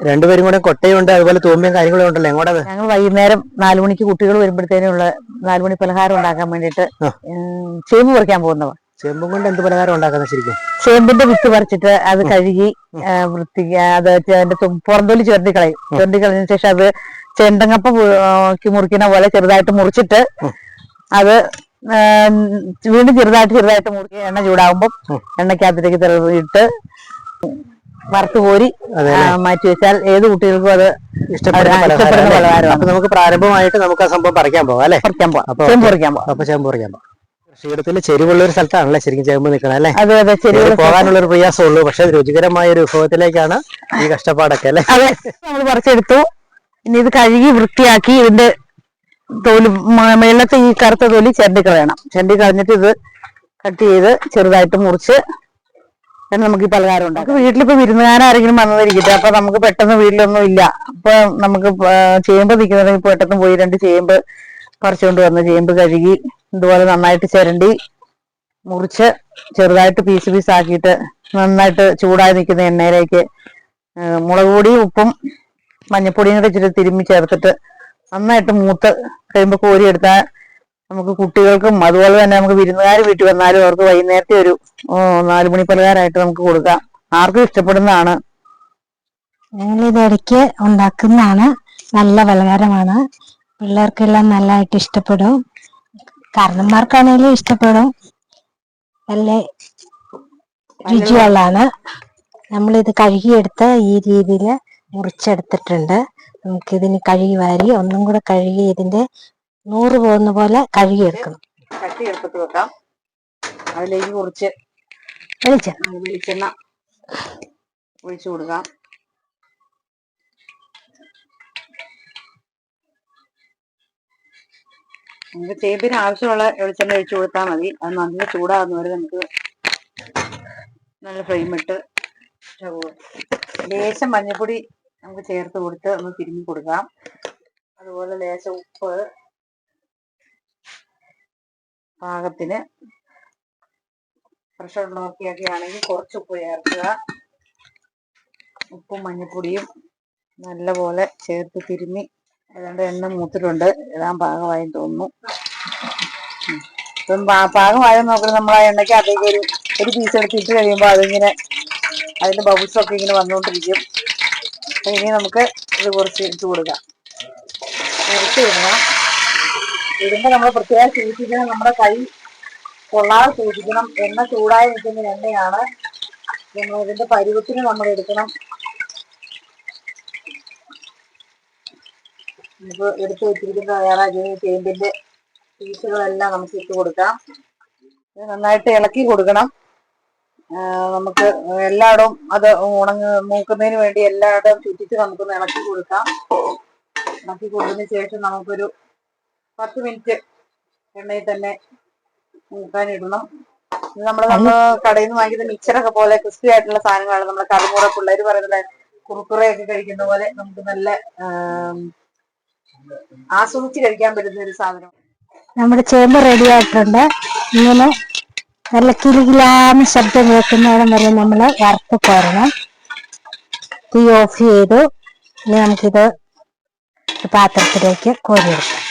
രണ്ടുപേരും കൂടെ കൊട്ടയുണ്ട് അതുപോലെ തൂമ്പയും കാര്യങ്ങളും ഉണ്ടല്ലോ എങ്ങോട്ടാ ഞങ്ങൾ വൈകുന്നേരം നാലു മണിക്ക് കുട്ടികൾ വരുമ്പോഴത്തേനുള്ള നാലു മണി പലഹാരം ഉണ്ടാക്കാൻ വേണ്ടിട്ട് ചേമ്പ് പറിക്കാൻ പോകുന്നവ ചേമ്പും കൊണ്ട് എന്ത് പലഹാരം ഉണ്ടാക്കുന്നത് ശരിക്കും? ചേമ്പിന്റെ വിത്ത് പറിച്ചിട്ട് അത് കഴുകി വൃത്തി അത് അതിന്റെ പുറന്തോലി ചുരണ്ടി കളയും. ചേർത്തി കളഞ്ഞതിന് ശേഷം അത് ചെണ്ടങ്ങപ്പ മുറിക്കുന്ന പോലെ ചെറുതായിട്ട് മുറിച്ചിട്ട് അത് വീണ്ടും ചെറുതായിട്ട് ചെറുതായിട്ട് മുറുക്കി എണ്ണ ചൂടാകുമ്പോൾ എണ്ണയ്ക്കകത്തേക്ക് തെളിവിട്ട് വറുത്ത് കോരി മാറ്റി വെച്ചാൽ ഏത് കുട്ടികൾക്കും അത് ഇഷ്ടപ്പെടുന്ന പലഹാരം. അപ്പൊ നമുക്ക് പ്രാരംഭമായിട്ട് നമുക്ക് ആ സംഭവം പറിക്കാൻ പോവാം അല്ലെ? പറിക്കാൻ പോവാം. ചേമ്പ് പറിക്കാൻ പോവാം. അപ്പൊ ചേമ്പ് പറിക്കാൻ പോവാം. കൃഷിയിടത്തിൽ ചെരുവുള്ള ഒരു സ്ഥലത്താണല്ലേ ശരിക്കും ചേമ്പ് നിൽക്കണം അല്ലേ? അതെ അതെ ചെരുവ് പോകാനുള്ള ഒരു പ്രയാസമുള്ളൂ പക്ഷെ രുചികരമായ ഒരു വിഭവത്തിലേക്കാണ് ഈ കഷ്ടപ്പാടൊക്കെ അല്ലെ? നമ്മൾ പറിച്ചെടുത്തു. ഇനി ഇത് കഴുകി വൃത്തിയാക്കി ഇതിന്റെ തോൽ മേളത്തെ ഈ കറുത്ത തോലി ചെണ്ടി കളയണം. ചെണ്ടി കളഞ്ഞിട്ട് ഇത് കട്ട് ചെയ്ത് ചെറുതായിട്ട് മുറിച്ച് then നമുക്ക് ഈ പലഹാരം ഉണ്ടാക്കാം. വീട്ടിലിപ്പോ വിരുന്നുകാരാരെങ്കിലും വന്നതിരിക്കട്ടെ അപ്പൊ നമുക്ക് പെട്ടെന്ന് വീട്ടിലൊന്നും ഇല്ല. അപ്പൊ നമുക്ക് ചേമ്പ് നിൽക്കുന്നുണ്ടെങ്കിൽ പെട്ടെന്ന് പോയി രണ്ട് ചേമ്പ് പറിച്ചുകൊണ്ട് വന്ന് ചേമ്പ് കഴുകി ഇതുപോലെ നന്നായിട്ട് ചിരണ്ടി മുറിച്ച് ചെറുതായിട്ട് പീസ് പീസ് ആക്കിയിട്ട് നന്നായിട്ട് ചൂടായി നിൽക്കുന്ന എണ്ണയിലേക്ക് മുളക് പൊടി ഉപ്പും മഞ്ഞപ്പൊടിയും കൂടെ ഇച്ചിരി തിരുമ്മി ചേർത്തിട്ട് നന്നായിട്ട് മൂത്ത് കഴിയുമ്പോൾ കോരിയെടുത്താൽ നമുക്ക് കുട്ടികൾക്കും അതുപോലെ തന്നെ നമുക്ക് വിരുന്നുകാർ വീട്ടിൽ വന്നാലും അവർക്ക് വൈകുന്നേരത്തെ ഒരു ഓ, നാല് മണി പലഹാരമായിട്ട് നമുക്ക് കൊടുക്കാം. ആർക്കും ഇഷ്ടപ്പെടുന്നതാണ്. ഇടയ്ക്ക് ഉണ്ടാക്കുന്നതാണ്. നല്ല പലഹാരമാണ്. പിള്ളേർക്കെല്ലാം നല്ലതായിട്ട് ഇഷ്ടപ്പെടും. കാരണന്മാർക്കാണെങ്കിലും ഇഷ്ടപ്പെടും. നല്ല രുചിയുള്ളതാണ്. നമ്മളിത് കഴുകിയെടുത്ത് ഈ രീതിയിൽ മുറിച്ചെടുത്തിട്ടുണ്ട്. നമുക്കിതിന് കഴുകി വാരി ഒന്നും കൂടെ കഴുകി ഇതിന്റെ നൂറ് പോകുന്ന പോലെ കഴുകിയെടുക്കണം കട്ടി എടുത്തിട്ട് വെക്കാം. അതിലേക്ക് കുറച്ച് വെളിച്ചെണ്ണ. വെളിച്ചെണ്ണ ഒഴിച്ചു കൊടുക്കാം. നമുക്ക് ചേമ്പിന് ആവശ്യമുള്ള വെളിച്ചെണ്ണ ഒഴിച്ചു കൊടുത്താൽ മതി. അത് നല്ല ചൂടാകുന്ന വരെ നമുക്ക് നല്ല ഫ്ലെയിം ഇട്ട് ലേശം മഞ്ഞൾപ്പൊടി നമുക്ക് ചേർത്ത് കൊടുത്ത് ഒന്ന് തിരുമ്മി കൊടുക്കാം. അതുപോലെ ലേശം ഉപ്പ് പാകത്തിന് പ്രഷർ നോക്കിയൊക്കെ ആണെങ്കിൽ കുറച്ച് ഉപ്പ് ചേർക്കുക. ഉപ്പും മഞ്ഞൾപ്പൊടിയും നല്ലപോലെ ചേർത്ത് തിരുമ്മി. ഏതാണ്ട് എണ്ണ മൂത്തിട്ടുണ്ട്. ഇടാൻ പാകമായി തോന്നുന്നു. ഇപ്പം പാകമായി നോക്കുന്നത് നമ്മൾ ആ എണ്ണയ്ക്ക് അതേക്ക് ഒരു ഒരു പീസ് എടുത്തിട്ട് കഴിയുമ്പോൾ അതിങ്ങനെ അതിന്റെ ബബിൾസൊക്കെ ഇങ്ങനെ വന്നുകൊണ്ടിരിക്കും. ഇനി നമുക്ക് ഇത് കുറച്ച് ഇട്ട് കൊടുക്കാം. കുറച്ച് ഇടണം. ഇടുമ്പോൾ നമ്മൾ പ്രത്യേകം സൂക്ഷിക്കണം നമ്മുടെ കൈ കൊള്ളാതെ സൂക്ഷിക്കണം എണ്ണ ചൂടായി നിൽക്കുന്ന എണ്ണയാണ് ഇതിന്റെ പരുവത്തിന് നമ്മൾ എടുക്കണം. നമുക്ക് എടുത്തു വെച്ചിരിക്കുന്ന തയ്യാറാക്കി ചേമ്പിന്റെ പീസുകളെല്ലാം നമുക്ക് ഇട്ട് കൊടുക്കാം. നന്നായിട്ട് ഇളക്കി കൊടുക്കണം. നമുക്ക് എല്ലായിടവും അത് ഉണങ്ങ് മൂക്കുന്നതിന് വേണ്ടി എല്ലായിടവും ചുറ്റിച്ച് നമുക്കൊന്ന് ഇളക്കി കൊടുക്കാം. ഇളക്കി കൊടുത്തതിന് ശേഷം നമുക്കൊരു പത്ത് മിനിറ്റ് എണ്ണയിൽ തന്നെ മൂക്കാനിടണം ഇടണം നമ്മൾ നമ്മൾ കടയിൽ നിന്ന് വാങ്ങിക്കുന്ന മിക്സറൊക്കെ പോലെ ക്രിസ്പി ആയിട്ടുള്ള സാധനങ്ങളാണ്. നമ്മൾ കറിമുറ പിള്ളേർ പറയുന്നത് കുറുക്കുറയൊക്കെ കഴിക്കുന്ന പോലെ നമുക്ക് നല്ല ആസ്വദിച്ച് കഴിക്കാൻ പറ്റുന്ന ഒരു സാധനം. നമ്മുടെ ചേമ്പ് റെഡി ആയിട്ടുണ്ട്. ഇങ്ങനെ നല്ല കിലുകിലാന്ന് ശബ്ദം കേൾക്കുന്നിടം വരെ നമ്മൾ വറുത്ത് കോരണം. തീ ഓഫ് ചെയ്തു. ഇനി നമുക്കിത് പാത്രത്തിലേക്ക് പാത്രത്തിലേക്ക് കോരിയെടുക്കാം.